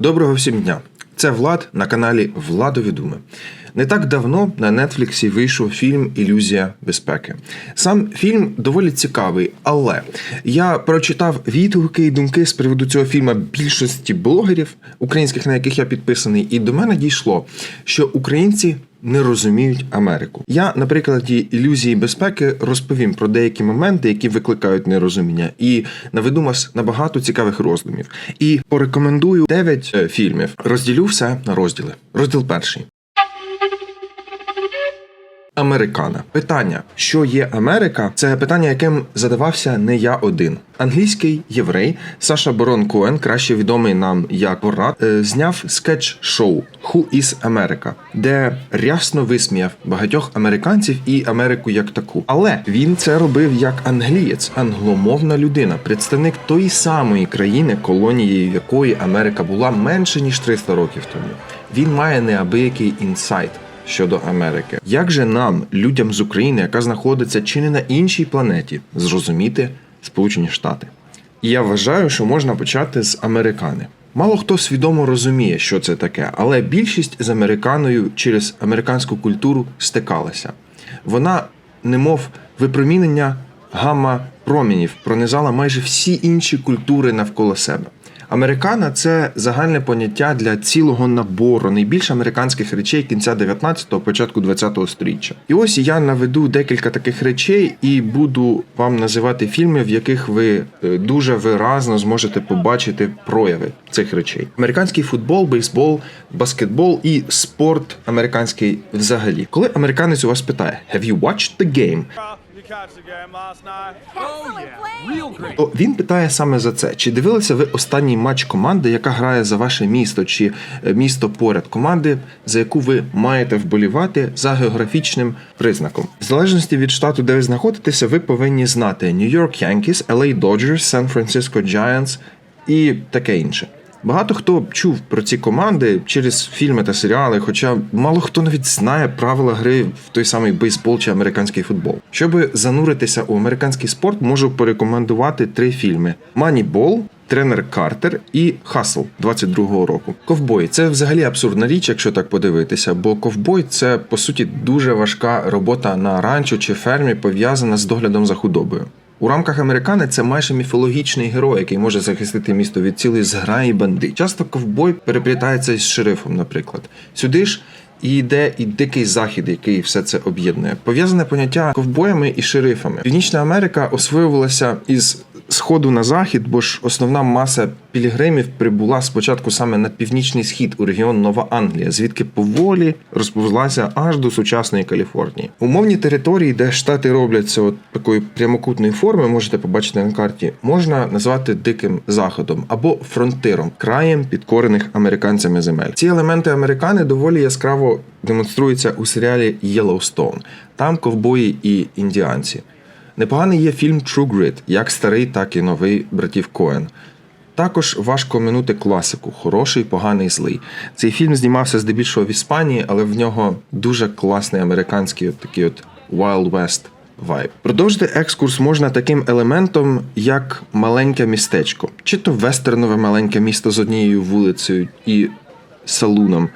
Доброго всім дня! Це Влад на каналі Владові Думи. Не так давно на Нетфліксі вийшов фільм Ілюзія безпеки. Сам фільм доволі цікавий, але я прочитав відгуки і думки з приводу цього фільму більшості блогерів українських, на яких я підписаний, і до мене дійшло, що українці не розуміють Америку. Я на прикладі ілюзії безпеки розповім про деякі моменти, які викликають нерозуміння, і наведу вас на багато цікавих роздумів. І порекомендую 9 е, фільмів. Розділю все на розділи. Розділ перший. Американа. Питання, що є Америка, це питання, яким задавався не я один. Англійський єврей Саша Борон Коен, краще відомий нам як Борат, е, зняв скетч-шоу «Who is America», де рясно висміяв багатьох американців і Америку як таку. Але він це робив як англієць, англомовна людина, представник тої самої країни, колонією якої Америка була менше ніж 300 років тому. Він має неабиякий інсайт щодо Америки. Як же нам, людям з України, яка знаходиться чи не на іншій планеті, зрозуміти Сполучені Штати? І я вважаю, що можна почати з американи. Мало хто свідомо розуміє, що це таке, але більшість з американою через американську культуру стикалася. Вона, немов випромінення гамма промінів, пронизала майже всі інші культури навколо себе. Американа це загальне поняття для цілого набору найбільш американських речей кінця 19-го, початку 20-го сторіччя. І ось я наведу декілька таких речей і буду вам називати фільми, в яких ви е, дуже виразно зможете побачити прояви цих речей: американський футбол, бейсбол, баскетбол і спорт американський взагалі. Коли американець у вас питає «Have you watched the game?», Oh то він питає саме за це: чи дивилися ви останній матч команди, яка грає за ваше місто, чи е, місто поряд команди, за яку ви маєте вболівати за географічним признаком? В залежності від штату, де ви знаходитеся, ви повинні знати. New York Yankees, LA Dodgers, San Francisco Giants і таке інше. Багато хто чув про ці команди через фільми та серіали, хоча мало хто навіть знає правила гри в той самий бейсбол чи американський футбол. Щоб зануритися у американський спорт, можу порекомендувати три фільми: Moneyball, Тренер Картер і Хасл 22-го року. Ковбой це взагалі абсурдна річ, якщо так подивитися, бо ковбой це по суті дуже важка робота на ранчо чи фермі, пов'язана з доглядом за худобою. У рамках американи це майже міфологічний герой, який може захистити місто від цілої зграї бандит. Часто ковбой переплітається із шерифом, наприклад. Сюди ж і йде і дикий захід, який все це об'єднує. Пов'язане поняття ковбоями і шерифами. Північна Америка освоювалася із сходу на захід, бо ж основна маса пілігримів прибула спочатку саме на північний схід у регіон Нова Англія, звідки поволі розповзлася аж до сучасної Каліфорнії. Умовні території, де штати робляться от такої прямокутної форми, можете побачити на карті, можна назвати диким заходом або фронтиром, краєм підкорених американцями земель. Ці елементи американи доволі яскраво демонструються у серіалі Yellowstone. Там ковбої і індіанці. Непоганий є фільм True Grit, як старий, так і новий братів Коен. Також важко минути класику Хороший, поганий, злий. Цей фільм знімався здебільшого в Іспанії, але в нього дуже класний американський такий от Wild West вайб. Продовжити екскурс можна таким елементом, як маленьке містечко, чи то вестернове маленьке місто з однією вулицею і салуном,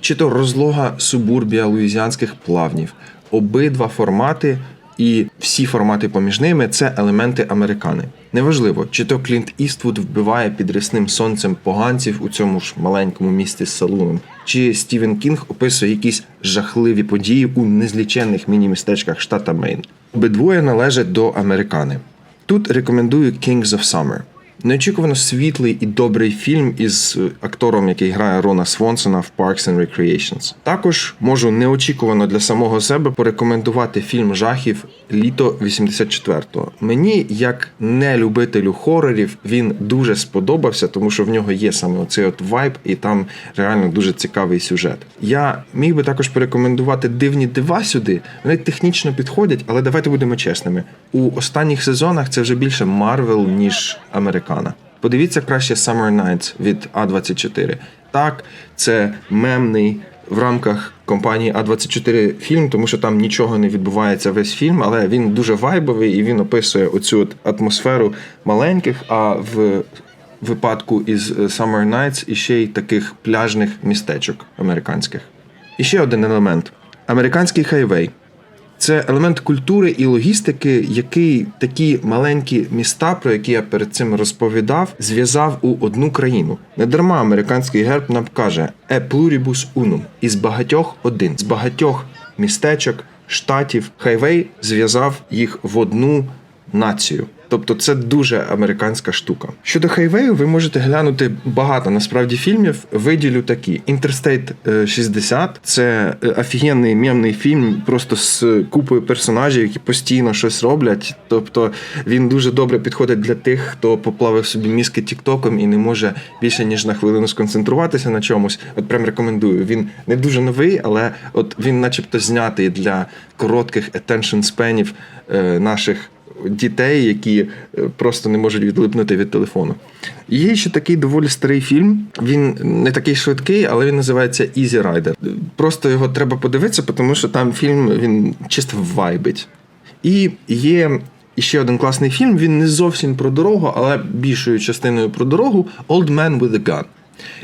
чи то розлога субурбія луїзіанських плавнів. Обидва формати і всі формати поміж ними це елементи американи. Неважливо, чи то Клінт Іствуд вбиває під рясним сонцем поганців у цьому ж маленькому місті з салуном, чи Стівен Кінг описує якісь жахливі події у незліченних міні-містечках штата Мейн. Обидвоє належать до американи. Тут рекомендую Kings of Summer. Неочікувано світлий і добрий фільм із е, актором, який грає Рона Свонсона в Parks and Recreations. Також можу неочікувано для самого себе порекомендувати фільм жахів Літо 84-го. Мені, як не любителю хорорів, він дуже сподобався, тому що в нього є саме оцей от вайб, і там реально дуже цікавий сюжет. Я міг би також порекомендувати дивні дива сюди. Вони технічно підходять, але давайте будемо чесними. У останніх сезонах це вже більше Марвел, ніж Американа. Подивіться краще Summer Nights від А24. Так, це мемний в рамках компанії А24 фільм, тому що там нічого не відбувається весь фільм, але він дуже вайбовий і він описує оцю от атмосферу маленьких, а в випадку із е, Summer Nights і ще й таких пляжних містечок американських. І ще один елемент: американський хайвей. Це елемент культури і логістики, який такі маленькі міста, про які я перед цим розповідав, зв'язав у одну країну. Недарма американський герб нам каже «E pluribus unum» – із багатьох один, з багатьох містечок, штатів. Хайвей зв'язав їх в одну націю. Тобто це дуже американська штука. Щодо хайвею, ви можете глянути багато насправді фільмів. Виділю такі: е, 60 це е, офігенний мемний фільм, просто з купою персонажів, які постійно щось роблять. Тобто він дуже добре підходить для тих, хто поплавив собі мізки тіктоком і не може більше ніж на хвилину сконцентруватися на чомусь. От прям рекомендую. Він не дуже новий, але от він, начебто, знятий для коротких attention спенів е, наших дітей, які е, просто не можуть відлипнути від телефону. Є ще такий доволі старий фільм. Він не такий швидкий, але він називається Easy Rider. Просто його треба подивитися, тому що там фільм він чисто вайбить. І є ще один класний фільм. Він не зовсім про дорогу, але більшою частиною про дорогу Old Man with a Gun.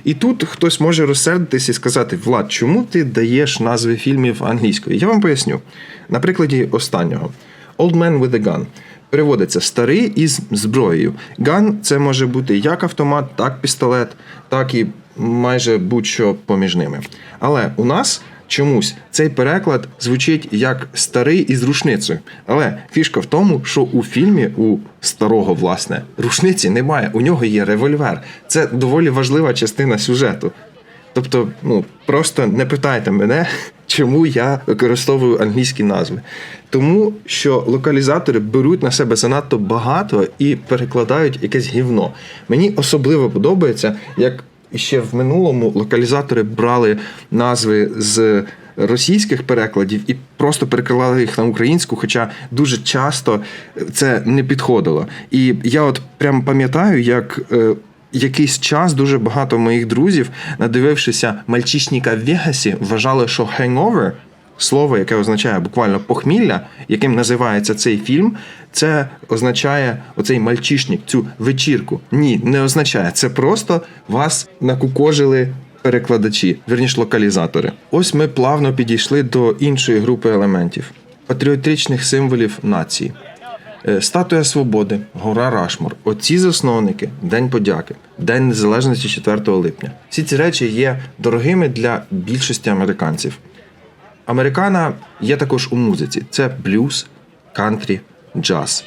І тут хтось може розсердитись і сказати: Влад, чому ти даєш назви фільмів англійською? Я вам поясню. На прикладі останнього. Old Man with a Gun. Переводиться старий із зброєю. Gun – це може бути як автомат, так пістолет, так і майже будь-що поміж ними. Але у нас чомусь цей переклад звучить як старий із рушницею. Але фішка в тому, що у фільмі у старого, власне, рушниці немає. У нього є револьвер. Це доволі важлива частина сюжету. Тобто, ну просто не питайте мене, чому я використовую англійські назви. Тому що локалізатори беруть на себе занадто багато і перекладають якесь гівно. Мені особливо подобається, як ще в минулому локалізатори брали назви з російських перекладів і просто перекладали їх на українську, хоча дуже часто це не підходило. І я от прям пам'ятаю, як. Якийсь час дуже багато моїх друзів, надивившися мальчишника в Вегасі, вважали, що hangover, слово, яке означає буквально похмілля, яким називається цей фільм, це означає оцей мальчишник, цю вечірку. Ні, не означає. Це просто вас накукожили перекладачі, верніш локалізатори. Ось ми плавно підійшли до іншої групи елементів патріотичних символів нації. Е, Статуя Свободи, Гора Рашмор, оці засновники, День подяки, День Незалежності 4 липня. Всі ці речі є дорогими для більшості американців. Американа є також у музиці: це блюз, кантрі, джаз.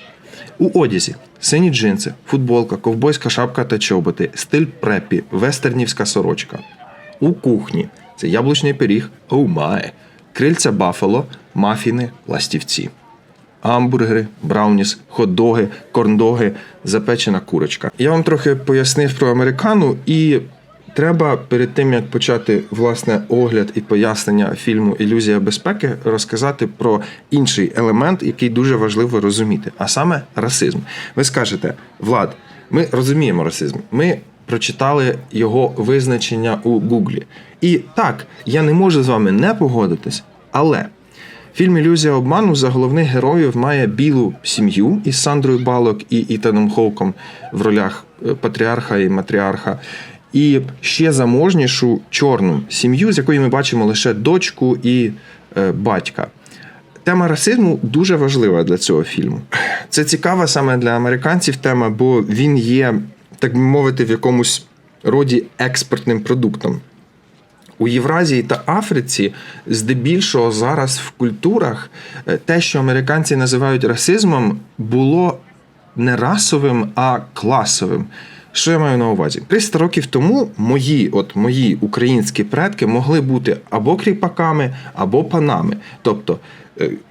У одязі сині джинси, футболка, ковбойська шапка та чоботи, стиль преппі, вестернівська сорочка. У кухні це яблучний пиріг, оу май, крильця бафало, мафіни, ластівці гамбургери, брауніс, хот-доги, корндоги, запечена курочка. Я вам трохи пояснив про американу, і треба перед тим як почати власне огляд і пояснення фільму Ілюзія безпеки розказати про інший елемент, який дуже важливо розуміти, а саме расизм. Ви скажете, Влад, ми розуміємо расизм. Ми прочитали його визначення у Гуглі. І так, я не можу з вами не погодитись, але. Фільм Ілюзія обману за головних героїв має білу сім'ю із Сандрою Балок і Ітаном Хоуком в ролях е, патріарха і матріарха. І ще заможнішу чорну сім'ю, з якої ми бачимо лише дочку і е, батька. Тема расизму дуже важлива для цього фільму. Це цікава саме для американців тема, бо він є, так би мовити, в якомусь роді експортним продуктом. У Євразії та Африці здебільшого зараз в культурах е, те, що американці називають расизмом, було не расовим, а класовим. Що я маю на увазі? 300 років тому мої, от мої українські предки могли бути або кріпаками, або панами. Тобто,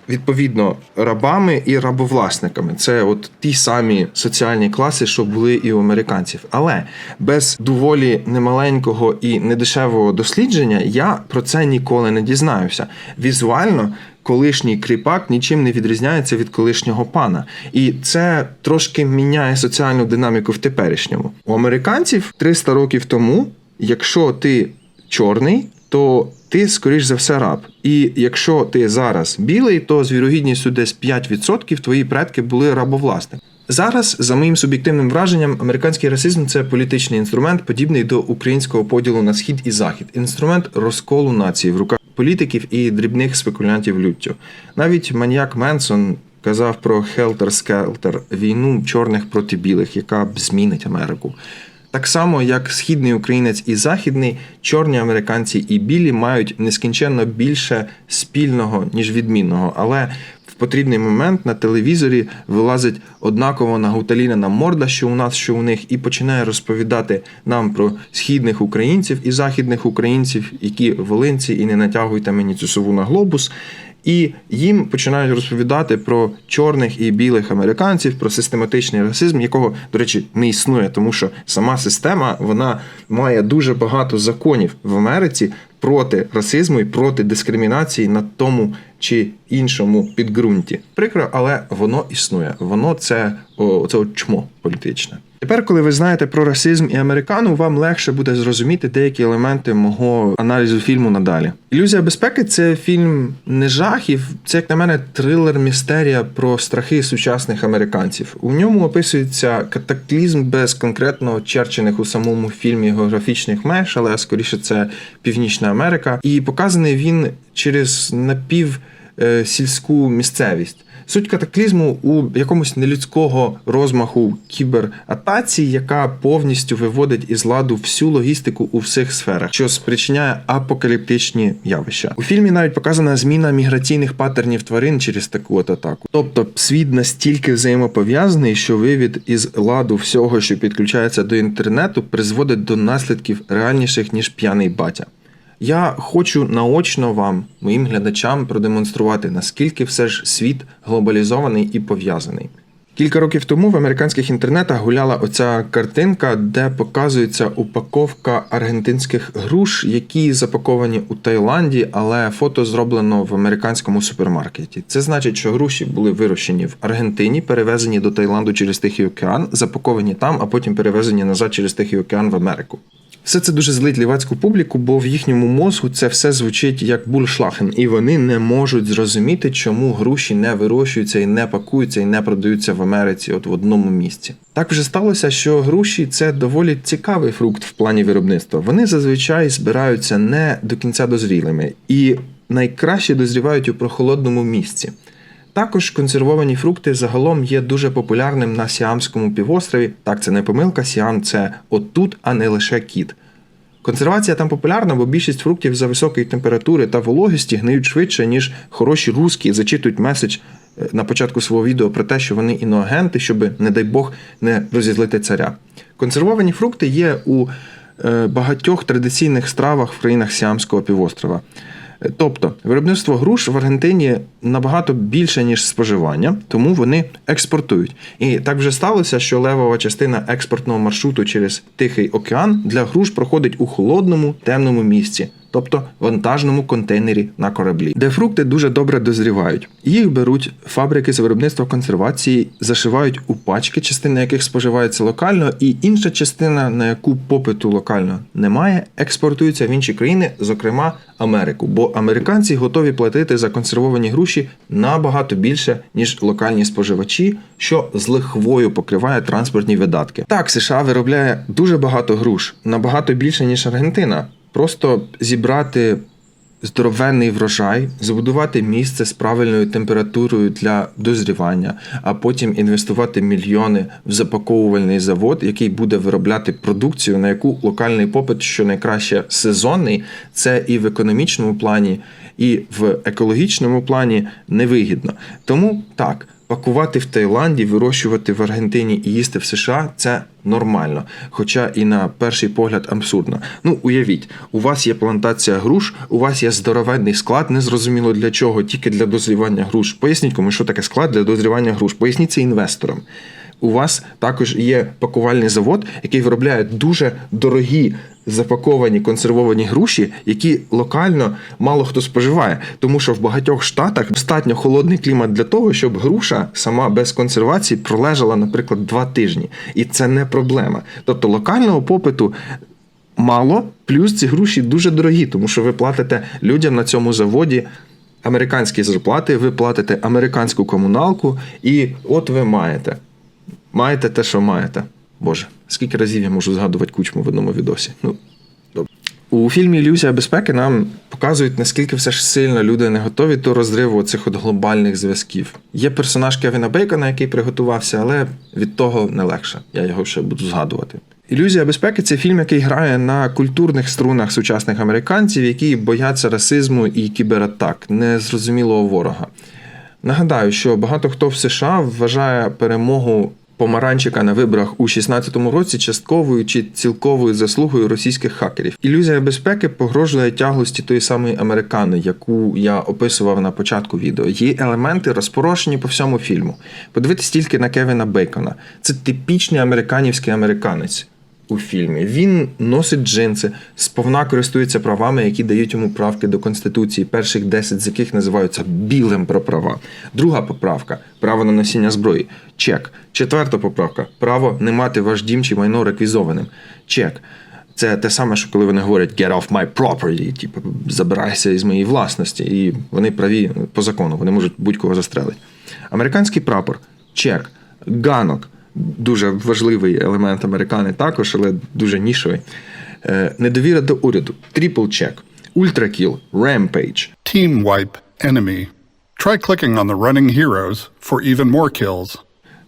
відповідно, рабами і рабовласниками. Це от ті самі соціальні класи, що були і у американців. Але без доволі немаленького і недешевого дослідження я про це ніколи не дізнаюся. Візуально колишній кріпак нічим не відрізняється від колишнього пана. І це трошки міняє соціальну динаміку в теперішньому. У американців 300 років тому, якщо ти чорний, то ти, скоріш за все, раб. І якщо ти зараз білий, то з вірогідністю десь 5% твої предки були рабовласниками. Зараз, за моїм суб'єктивним враженням, американський расизм це політичний інструмент, подібний до українського поділу на схід і захід, інструмент розколу нації в руках політиків і дрібних спекулянтів люттю. Навіть маніяк Менсон казав про хелтер-скелтер війну чорних проти білих, яка б змінить Америку. Так само, як східний українець і західний, чорні американці і білі мають нескінченно більше спільного, ніж відмінного, але в потрібний момент на телевізорі вилазить однаково нагуталінена морда, що у нас, що у них, і починає розповідати нам про східних українців і західних українців, які волинці, і не натягуйте мені цю сову на глобус. І їм починають розповідати про чорних і білих американців, про систематичний расизм, якого, до речі, не існує, тому що сама система вона має дуже багато законів в Америці проти расизму і проти дискримінації на тому чи іншому підґрунті. Прикро, але воно існує. Воно це о, це от чмо політичне. Тепер, коли ви знаєте про расизм і американу, вам легше буде зрозуміти деякі елементи мого аналізу фільму надалі. Ілюзія безпеки це фільм не жахів, це, як на мене, трилер містерія про страхи сучасних американців. У ньому описується катаклізм без конкретно очерчених у самому фільмі географічних меж, але скоріше це Північна Америка. І показаний він через напів е, місцевість. Суть катаклізму у якомусь нелюдського розмаху кібератаці, яка повністю виводить із ладу всю логістику у всіх сферах, що спричиняє апокаліптичні явища. У фільмі навіть показана зміна міграційних паттернів тварин через таку от атаку. Тобто світ настільки взаємопов'язаний, що вивід із ладу всього, що підключається до інтернету, призводить до наслідків реальніших ніж п'яний батя. Я хочу наочно вам, моїм глядачам, продемонструвати, наскільки все ж світ глобалізований і пов'язаний. Кілька років тому в американських інтернетах гуляла оця картинка, де показується упаковка аргентинських груш, які запаковані у Таїланді, але фото зроблено в американському супермаркеті. Це значить, що груші були вирощені в Аргентині, перевезені до Таїланду через Тихий океан, запаковані там, а потім перевезені назад через Тихий океан в Америку. Все це дуже злить лівацьку публіку, бо в їхньому мозку це все звучить як бульшлахен, і вони не можуть зрозуміти, чому груші не вирощуються і не пакуються і не продаються в Америці, от в одному місці. Так вже сталося, що груші це доволі цікавий фрукт в плані виробництва. Вони зазвичай збираються не до кінця дозрілими і найкраще дозрівають у прохолодному місці. Також консервовані фрукти загалом є дуже популярним на Сіамському півострові. Так, це не помилка, Сіам це отут, а не лише кіт. Консервація там популярна, бо більшість фруктів за високої температури та вологості гниють швидше, ніж хороші русські зачитують меседж е, на початку свого відео про те, що вони іноагенти, щоб, не дай Бог, не розізлити царя. Консервовані фрукти є у е, багатьох традиційних стравах в країнах Сіамського півострова. Тобто виробництво груш в Аргентині набагато більше, ніж споживання, тому вони експортують. І так вже сталося, що левова частина експортного маршруту через Тихий океан для груш проходить у холодному, темному місці, тобто вантажному контейнері на кораблі, де фрукти дуже добре дозрівають. Їх беруть фабрики з виробництва консервації, зашивають у пачки, частина яких споживається локально, і інша частина, на яку попиту локально немає, експортується в інші країни, зокрема Америку. Бо американці готові платити за консервовані груші набагато більше, ніж локальні споживачі, що з лихвою покриває транспортні видатки. Так, США виробляє дуже багато груш, набагато більше ніж Аргентина. Просто зібрати здоровенний врожай, забудувати місце з правильною температурою для дозрівання, а потім інвестувати мільйони в запаковувальний завод, який буде виробляти продукцію, на яку локальний попит, що найкраще сезонний, це і в економічному плані, і в екологічному плані невигідно. Тому так. Пакувати в Таїланді, вирощувати в Аргентині і їсти в США це нормально, хоча і на перший погляд абсурдно. Ну уявіть, у вас є плантація груш, у вас є здоровенний склад, незрозуміло для чого, тільки для дозрівання груш. Поясніть кому, що таке склад для дозрівання груш. Поясніть це інвесторам. У вас також є пакувальний завод, який виробляє дуже дорогі запаковані консервовані груші, які локально мало хто споживає, тому що в багатьох штатах достатньо холодний клімат для того, щоб груша сама без консервації пролежала, наприклад, два тижні, і це не проблема. Тобто локального попиту. Мало, плюс ці груші дуже дорогі, тому що ви платите людям на цьому заводі американські зарплати, ви платите американську комуналку, і от ви маєте маєте те, що маєте. Боже, скільки разів я можу згадувати кучму в одному відосі. Ну, добре. У фільмі Ілюзія безпеки нам показують, наскільки все ж сильно люди не готові до розриву цих от глобальних зв'язків. Є персонаж Кевіна Бейкона, який приготувався, але від того не легше. Я його ще буду згадувати. Ілюзія безпеки це фільм, який грає на культурних струнах сучасних американців, які бояться расизму і кібератак, незрозумілого ворога. Нагадаю, що багато хто в США вважає перемогу помаранчика на виборах у 16-му році частковою чи цілковою заслугою російських хакерів. Ілюзія безпеки погрожує тяглості тої самої американи, яку я описував на початку відео. Її елементи розпорошені по всьому фільму. Подивитись тільки на Кевіна Бейкона. Це типічний американівський американець у фільмі. Він носить джинси, сповна користується правами, які дають йому правки до Конституції, перших 10 з яких називаються білим про права. Друга поправка право на носіння зброї. Чек. Четверта поправка право не мати ваш дім чи майно реквізованим. Чек. Це те саме, що коли вони говорять get off my property, типу забирайся із моєї власності, і вони праві по закону, вони можуть будь-кого застрелити. Американський прапор, чек, ганок, дуже важливий елемент американи також, але дуже нішовий. Е, Недовіра до уряду, трипл чек, ультракіл, rampage. Team wipe enemy. Try clicking on the running heroes for even more kills.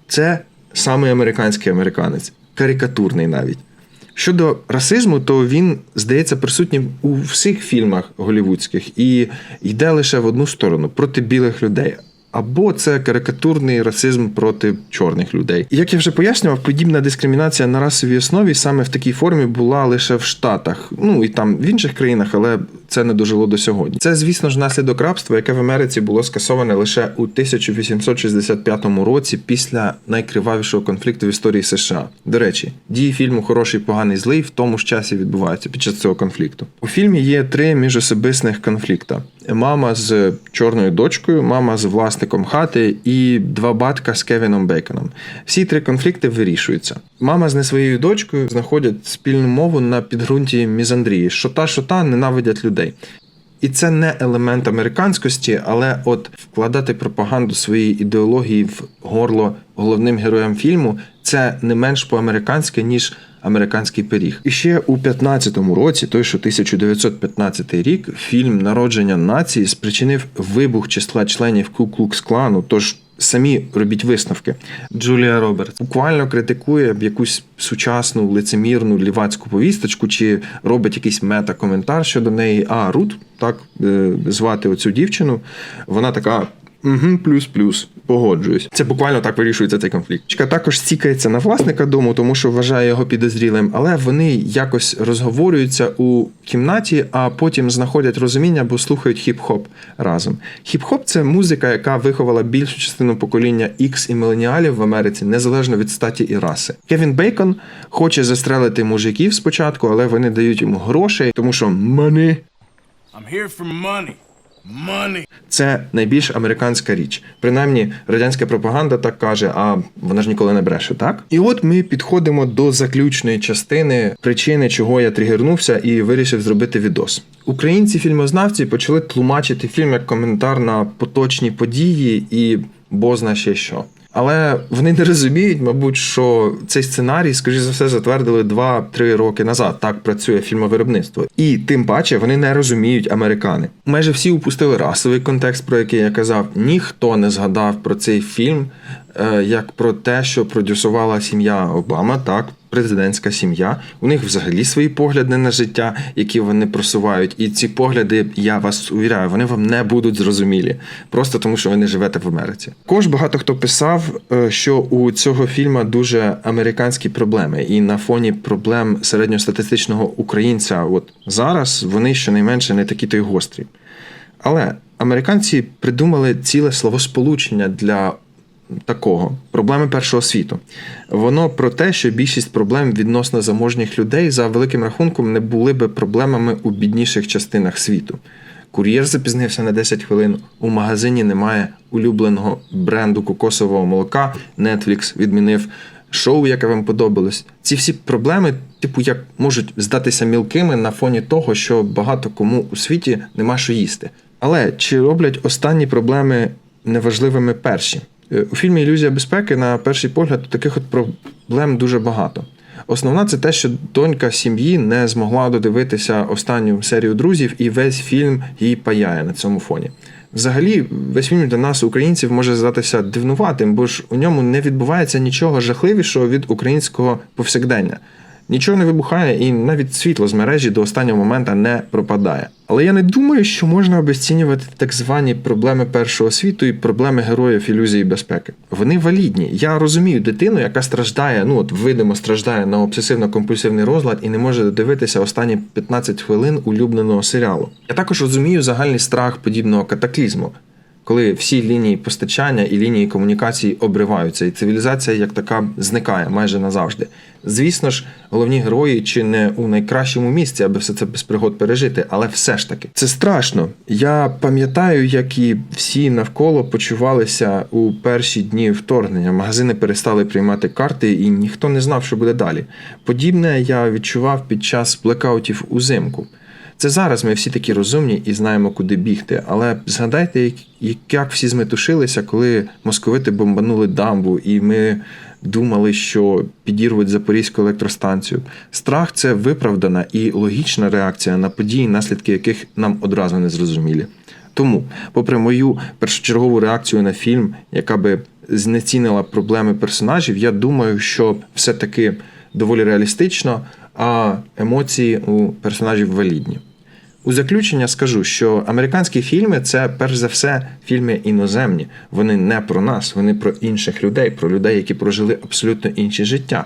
Це самий американський американець, карикатурний навіть. Щодо расизму, то він, здається, присутній у всіх фільмах голівудських і йде лише в одну сторону проти білих людей. Або це карикатурний расизм проти чорних людей. Як я вже пояснював, подібна дискримінація на расовій основі саме в такій формі була лише в Штатах, ну і там в інших країнах, але це не дожило до сьогодні. Це, звісно ж, наслідок рабства, яке в Америці було скасоване лише у 1865 році після найкривавішого конфлікту в історії США. До речі, дії фільму Хороший, поганий, злий в тому ж часі відбуваються під час цього конфлікту. У фільмі є три міжособисних конфлікта: мама з чорною дочкою, мама з власником хати і два батька з Кевіном Бейконом. Всі три конфлікти вирішуються. Мама з не своєю дочкою знаходять спільну мову на підґрунті мізандрії, що та, що та ненавидять людей. І це не елемент американськості, але от вкладати пропаганду своєї ідеології в горло головним героям фільму це не менш по-американськи, ніж американський пиріг. І ще у 15-му році, той що 1915 рік, фільм Народження нації спричинив вибух числа членів Ку-Клукс-клану, тож самі робіть висновки. Джулія Робертс буквально критикує якусь сучасну лицемірну лівацьку повісточку, чи робить якийсь мета-коментар щодо неї. А Рут, так е, звати оцю дівчину, вона така. Угу, плюс-плюс, погоджуюсь. Це буквально так вирішується цей конфлікт. Чка також цікається на власника дому, тому що вважає його підозрілим, але вони якось розговорюються у кімнаті, а потім знаходять розуміння, бо слухають хіп-хоп разом. Хіп-хоп це музика, яка виховала більшу частину покоління X і міленіалів в Америці, незалежно від статі і раси. Кевін Бейкон хоче застрелити мужиків спочатку, але вони дають йому грошей, тому що money I'm here for money. Це найбільш американська річ. Принаймні, радянська пропаганда так каже, а вона ж ніколи не бреше, так? І от ми підходимо до заключної частини причини, чого я тригернувся і вирішив зробити відос. Українці фільмознавці почали тлумачити фільм як коментар на поточні події і бозна ще що. Але вони не розуміють, мабуть, що цей сценарій, скоріш за все, затвердили 2-3 роки назад. Так працює фільмовиробництво. І тим паче вони не розуміють американи. Майже всі упустили расовий контекст, про який я казав. Ніхто не згадав про цей фільм як про те, що продюсувала сім'я Обама, так. Президентська сім'я, у них взагалі свої погляди на життя, які вони просувають, і ці погляди, я вас увіряю, вони вам не будуть зрозумілі, просто тому що ви не живете в Америці. Також багато хто писав, е, що у цього фільму дуже американські проблеми, і на фоні проблем середньостатистичного українця, от зараз вони щонайменше не такі то й гострі. Але американці придумали ціле словосполучення для такого проблеми першого світу. Воно про те, що більшість проблем відносно заможніх людей за великим рахунком не були би проблемами у бідніших частинах світу. Кур'єр запізнився на 10 хвилин. У магазині немає улюбленого бренду кокосового молока. Netflix відмінив шоу, яке вам подобалось. Ці всі проблеми, типу, як можуть здатися мілкими на фоні того, що багато кому у світі нема що їсти. Але чи роблять останні проблеми неважливими перші? Е, У фільмі Ілюзія безпеки, на перший погляд, таких от проблем дуже багато. Основна це те, що донька сім'ї не змогла додивитися останню серію друзів, і весь фільм її паяє на цьому фоні. Взагалі, весь фільм для нас, українців, може здатися дивнуватим, бо ж у ньому не відбувається нічого жахливішого від українського повсякдення. Нічого не вибухає, і навіть світло з мережі до останнього моменту не пропадає. Але я не думаю, що можна обесцінювати так звані проблеми першого світу і проблеми героїв ілюзії безпеки. Вони валідні. Я розумію дитину, яка страждає, ну от видимо, страждає на обсесивно-компульсивний розлад і не може додивитися останні 15 хвилин улюбленого серіалу. Я також розумію загальний страх подібного катаклізму коли всі лінії постачання і лінії комунікації обриваються, і цивілізація як така зникає майже назавжди. Звісно ж, головні герої чи не у найкращому місці, аби все це без пригод пережити, але все ж таки це страшно. Я пам'ятаю, як і всі навколо почувалися у перші дні вторгнення. Магазини перестали приймати карти, і ніхто не знав, що буде далі. Подібне я відчував під час блекаутів узимку. Це зараз ми всі такі розумні і знаємо, куди бігти. Але згадайте, як, як всі зметушилися, коли московити бомбанули дамбу, і ми думали, що підірвуть Запорізьку електростанцію. Страх це виправдана і логічна реакція на події, наслідки яких нам одразу не зрозумілі. Тому, попри мою першочергову реакцію на фільм, яка би знецінила проблеми персонажів, я думаю, що все-таки доволі реалістично, а емоції у персонажів валідні. У заключення скажу, що американські фільми це перш за все фільми іноземні. Вони не про нас, вони про інших людей, про людей, які прожили абсолютно інші життя.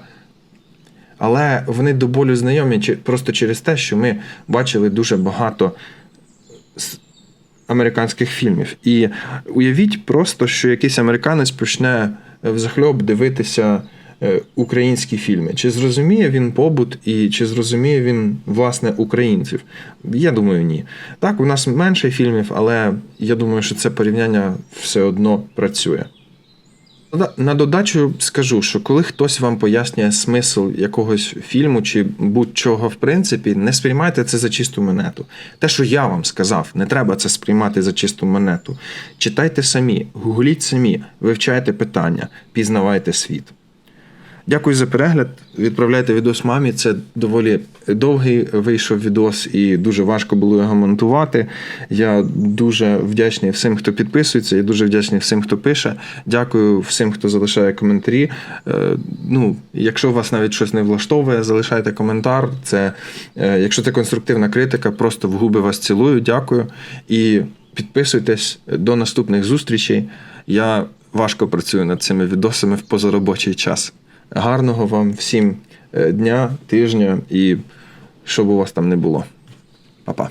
Але вони до болю знайомі просто через те, що ми бачили дуже багато американських фільмів. І уявіть просто, що якийсь американець почне е, взахльоб дивитися українські фільми. Чи зрозуміє він побут і чи зрозуміє він власне українців? Я думаю, ні. Так, у нас менше фільмів, але я думаю, що це порівняння все одно працює. На додачу скажу, що коли хтось вам пояснює смисл якогось фільму чи будь-чого в принципі, не сприймайте це за чисту монету. Те, що я вам сказав, не треба це сприймати за чисту монету. Читайте самі, гугліть самі, вивчайте питання, пізнавайте світ. Дякую за перегляд. Відправляйте відос мамі. Це доволі довгий вийшов відос, і дуже важко було його монтувати. Я дуже вдячний всім, хто підписується, і дуже вдячний всім, хто пише. Дякую всім, хто залишає коментарі. Е, Ну, якщо вас навіть щось не влаштовує, залишайте коментар. Це, е, якщо це конструктивна критика, просто в губи вас цілую. Дякую. І підписуйтесь до наступних зустрічей. Я важко працюю над цими відосами в позаробочий час. Гарного вам всім е, дня, тижня і щоб у вас там не було. Па-па.